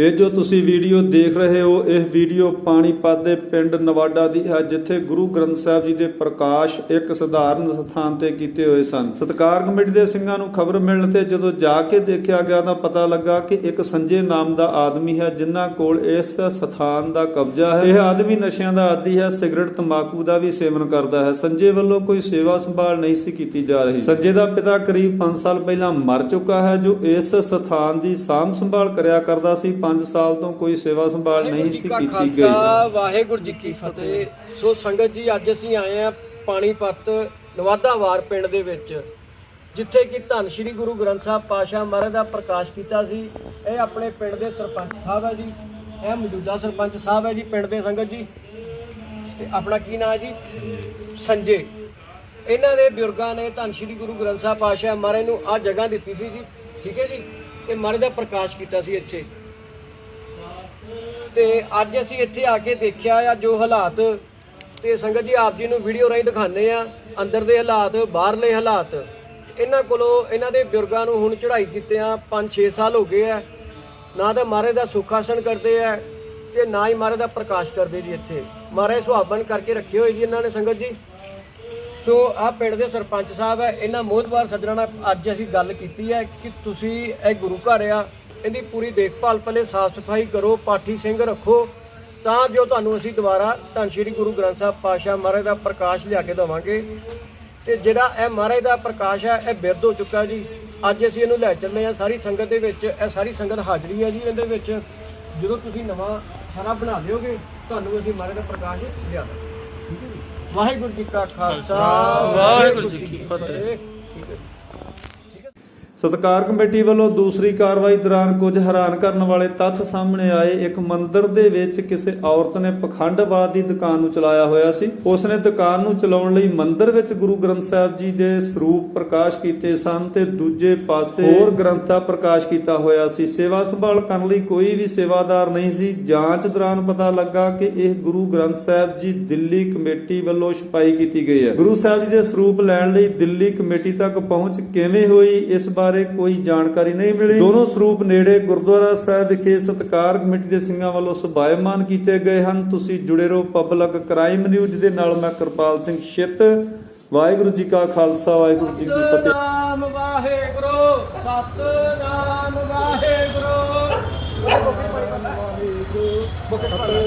ਇਹ ਜੋ ਤੁਸੀਂ ਵੀਡੀਓ ਦੇਖ ਰਹੇ ਹੋ, ਇਹ ਵੀਡੀਓ ਪਾਣੀਪਤ ਦੇ ਪਿੰਡ ਨਵਾਡਾ ਦੀ ਹੈ, ਜਿੱਥੇ ਗੁਰੂ ਗ੍ਰੰਥ ਸਾਹਿਬ ਜੀ ਦੇ ਪ੍ਰਕਾਸ਼ ਇੱਕ ਸਧਾਰਨ ਸਥਾਨ ਤੇ ਕੀਤੇ ਹੋਏ ਸਨ। ਸਤਕਾਰ ਕਮੇਟੀ ਦੇ ਸਿੰਘਾਂ ਨੂੰ ਖਬਰ ਮਿਲਣ ਤੇ ਜਦੋਂ ਜਾ ਕੇ ਦੇਖਿਆ ਗਿਆ ਤਾਂ ਪਤਾ ਲੱਗਾ ਕਿ ਇੱਕ ਸੰਜੇ ਨਾਮ ਦਾ ਆਦਮੀ ਹੈ, ਜਿਨ੍ਹਾਂ ਕੋਲ ਇਸ ਸਥਾਨ ਦਾ ਕਬਜ਼ਾ ਹੈ। ਇਹ ਆਦਮੀ ਨਸ਼ਿਆਂ ਦਾ ਆਦੀ ਹੈ, ਸਿਗਰਟ, ਤੰਬਾਕੂ ਦਾ ਵੀ ਸੇਵਨ ਕਰਦਾ ਹੈ। ਸੰਜੇ ਵੱਲੋਂ ਕੋਈ ਸੇਵਾ ਸੰਭਾਲ ਨਹੀਂ ਸੀ ਕੀਤੀ ਜਾ ਰਹੀ। ਸੰਜੇ ਦਾ ਪਿਤਾ ਕਰੀਬ 5 ਸਾਲ ਪਹਿਲਾਂ ਮਰ ਚੁੱਕਾ ਹੈ, ਜੋ ਇਸ ਸਥਾਨ ਦੀ ਸਾਂਭ ਸੰਭਾਲ ਕਰਿਆ ਕਰਦਾ ਸੀ। 5 ਸਾਲ ਤੋਂ ਕੋਈ ਸੇਵਾ ਸੰਭਾਲ ਨਹੀਂ ਸੀ ਕੀਤੀ ਗਈ। ਵਾਹਿਗੁਰੂ ਜੀ ਕੀ ਫਤਿਹ। ਸੋ ਸੰਗਤ ਜੀ ਅੱਜ ਅਸੀਂ ਆਏ ਆ ਪਾਣੀਪਤ ਨਵਾਦਾਵਾਰ ਪਿੰਡ ਦੇ ਵਿੱਚ ਜਿੱਥੇ ਕਿ ਧੰਨ ਸ਼੍ਰੀ ਗੁਰੂ ਗ੍ਰੰਥ ਸਾਹਿਬ ਪਾਸ਼ਾ ਮਹਾਰਾਜ ਦਾ ਪ੍ਰਕਾਸ਼ ਕੀਤਾ ਸੀ। ਇਹ ਆਪਣੇ ਪਿੰਡ ਦੇ ਸਰਪੰਚ ਸਾਹਿਬ ਹੈ ਜੀ। ਇਹ ਮੌਜੂਦਾ ਸਰਪੰਚ ਸਾਹਿਬ ਹੈ ਜੀ ਪਿੰਡ ਦੇ ਸੰਗਤ ਜੀ। ਤੇ ਆਪਣਾ ਕੀ ਨਾਮ ਹੈ ਜੀ? ਸੰਜੇ। ਇਹਨਾਂ ਦੇ ਬਜ਼ੁਰਗਾਂ ਨੇ ਧੰਨ ਸ਼੍ਰੀ ਗੁਰੂ ਗ੍ਰੰਥ ਸਾਹਿਬ ਪਾਸ਼ਾ ਮਹਾਰਾਜ ਨੂੰ ਆ ਜਗ੍ਹਾ ਦਿੱਤੀ ਸੀ ਜੀ। ਠੀਕ ਹੈ ਜੀ? ਤੇ ਮਹਾਰਾਜ ਦਾ ਪ੍ਰਕਾਸ਼ ਕੀਤਾ ਸੀ ਇੱਥੇ। ਤੇ ਅੱਜ ਅਸੀਂ ਇੱਥੇ ਆ ਕੇ ਦੇਖਿਆ ਆ ਜੋ ਹਾਲਾਤ ਤੇ ਸੰਗਤ ਜੀ ਆਪ ਜੀ ਨੂੰ ਵੀਡੀਓ ਰਾਹੀਂ ਦਿਖਾਣੇ ਆ, ਅੰਦਰ ਦੇ ਹਾਲਾਤ, ਬਾਹਰਲੇ ਹਾਲਾਤ। ਇਹਨਾਂ ਕੋਲੋਂ ਇਹਨਾਂ ਦੇ ਬਜ਼ੁਰਗਾਂ ਨੂੰ ਹੁਣ ਚੜ੍ਹਾਈ ਕੀਤੇ ਆ 5-6 ਸਾਲ ਹੋ ਗਏ ਆ। ਨਾ ਤਾਂ ਮਹਾਰਾਜ ਦਾ ਸੁਖਾਸਨ ਕਰਦੇ ਆ ਤੇ ਨਾ ਹੀ ਮਹਾਰਾਜ ਦਾ ਪ੍ਰਕਾਸ਼ ਕਰਦੇ ਜੀ ਇੱਥੇ। ਮਹਾਰਾਜ ਸੁਹਾਬਨ ਕਰਕੇ ਰੱਖੇ ਹੋਏ ਜੀ ਇਹਨਾਂ ਨੇ ਸੰਗਤ ਜੀ। ਸੋ ਆ ਪਿੰਡ ਦੇ ਸਰਪੰਚ ਸਾਹਿਬ ਹੈ ਇਹਨਾਂ ਮੋਹਤਵਾਰ ਸੱਜਣਾ ਨਾਲ ਅੱਜ ਅਸੀਂ ਗੱਲ ਕੀਤੀ ਹੈ ਕਿ ਤੁਸੀਂ ਇਹ ਗੁਰੂ ਘਰ ਆ ਇਹਦੀ ਪੂਰੀ ਦੇਖਭਾਲ ਪਹਿਲੇ ਸਾਫ਼ ਸਫ਼ਾਈ ਕਰੋ ਪਾਠੀ ਸਿੰਘ ਰੱਖੋ। ਤਾਂ ਜੋ ਤੁਹਾਨੂੰ ਅਸੀਂ ਦੁਬਾਰਾ ਧੰਨ ਸ਼੍ਰੀ ਗੁਰੂ ਗ੍ਰੰਥ ਸਾਹਿਬ ਪਾਸ਼ਾ ਮਹਾਰਾਜ ਦਾ ਪ੍ਰਕਾਸ਼ ਲਿਆ ਕੇ ਦੇਵਾਂਗੇ। ਤੇ ਜਿਹੜਾ ਇਹ ਮਹਾਰਾਜ ਦਾ ਪ੍ਰਕਾਸ਼ ਹੈ ਇਹ ਬਿਰਧ ਹੋ ਚੁੱਕਾ ਜੀ। ਅੱਜ ਅਸੀਂ ਇਹਨੂੰ ਲੈ ਚੱਲੇ ਆ ਸਾਰੀ ਸੰਗਤ ਦੇ ਵਿੱਚ ਇਹ ਸਾਰੀ ਸੰਗਤ ਹਾਜ਼ਰੀ ਹੈ ਜੀ ਇਹਦੇ ਵਿੱਚ। ਜਦੋਂ ਤੁਸੀਂ ਨਵਾਂ ਸਾਰਾ ਬਣਾ ਲਿਓਗੇ ਤੁਹਾਨੂੰ ਅਸੀਂ ਮਹਾਰਾਜ ਦਾ ਪ੍ਰਕਾਸ਼ ਲਿਆ ਦਾਂਗੇ ਠੀਕ ਹੈ ਜੀ। ਵਾਹਿਗੁਰੂ ਜੀ ਕਾ ਖਾਲਸਾ ਵਾਹਿਗੁਰੂ ਜੀ ਕੀ ਫਤਿਹ। ਸਤਕਾਰ ਕਮੇਟੀ ਵੱਲੋਂ ਦੂਸਰੀ ਕਾਰਵਾਈ ਦੌਰਾਨ ਕੁਝ ਹੈਰਾਨ ਕਰਨ ਵਾਲੇ ਤੱਥ ਸਾਹਮਣੇ ਆਏ। ਇੱਕ ਮੰਦਿਰ ਦੇ ਵਿੱਚ ਕਿਸੇ ਔਰਤ ਨੇ ਪਖੰਡਵਾਦ ਦੀ ਦੁਕਾਨ ਨੂੰ ਚਲਾਇਆ ਹੋਇਆ ਸੀ। ਉਸ ਨੇ ਦੁਕਾਨ ਨੂੰ ਚਲਾਉਣ ਲਈ ਮੰਦਿਰ ਵਿੱਚ ਗੁਰੂ ਗ੍ਰੰਥ ਸਾਹਿਬ ਜੀ ਦੇ ਸਰੂਪ ਪ੍ਰਕਾਸ਼ ਕੀਤੇ ਸਨ ਤੇ ਦੂਜੇ ਪਾਸੇ ਹੋਰ ਗ੍ਰੰਥਾਂ ਪ੍ਰਕਾਸ਼ ਕੀਤਾ ਹੋਇਆ ਸੀ। ਸੇਵਾ ਸੰਭਾਲ ਕਰਨ ਲਈ ਕੋਈ ਵੀ ਸੇਵਾਦਾਰ ਨਹੀਂ ਸੀ। ਜਾਂਚ ਦੌਰਾਨ ਪਤਾ ਲੱਗਾ ਕਿ ਇਹ ਗੁਰੂ ਗ੍ਰੰਥ ਸਾਹਿਬ ਜੀ ਦਿੱਲੀ ਕਮੇਟੀ ਵੱਲੋਂ ਛਪਾਈ ਕੀਤੀ ਗਈ ਹੈ। ਗੁਰੂ ਸਾਹਿਬ ਜੀ ਦੇ ਸਰੂਪ ਲੈਣ ਲਈ ਦਿੱਲੀ ਕਮੇਟੀ ਤੱਕ ਪਹੁੰਚ ਕਿਵੇਂ ਹੋਈ? ਇਸ ਬਾਰੇ ਕੋਈ ਜਾਣਕਾਰੀ ਨਹੀਂ ਮਿਲੀ। ਦੋਨੋਂ ਸਰੂਪ ਨੇੜੇ ਗੁਰਦੁਆਰਾ ਸਾਹਿਬ ਵਿਖੇ ਸਤਕਾਰ ਕਮੇਟੀ ਦੇ ਸਿੰਘਾਂ ਵੱਲੋਂ ਸੁਭਾਇਮਾਨ ਕੀਤੇ ਗਏ ਹਨ। ਤੁਸੀਂ ਜੁੜੇ ਰਹੋ ਪਬਲਿਕ ਕ੍ਰਾਈਮ ਨਿਊਜ਼ ਦੇ ਨਾਲ। ਮੈਂ ਕਿਰਪਾਲ ਸਿੰਘ ਛਿੱਤ। ਵਾਹਿਗੁਰੂ ਜੀ ਕਾ ਖਾਲਸਾ ਵਾਹਿਗੁਰੂ ਜੀ ਕੀ ਫਤਿਹ। ਸਤਨਾਮ ਵਾਹਿਗੁਰੂ। ਸਤਨਾਮ ਵਾਹਿਗੁਰੂ।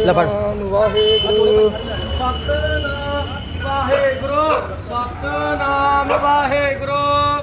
ਲਫੜ ਵਾਹਿਗੁਰੂ। ਸਤਨਾਮ ਵਾਹਿਗੁਰੂ ਸਤਨਾਮ ਵਾਹਿਗੁਰੂ।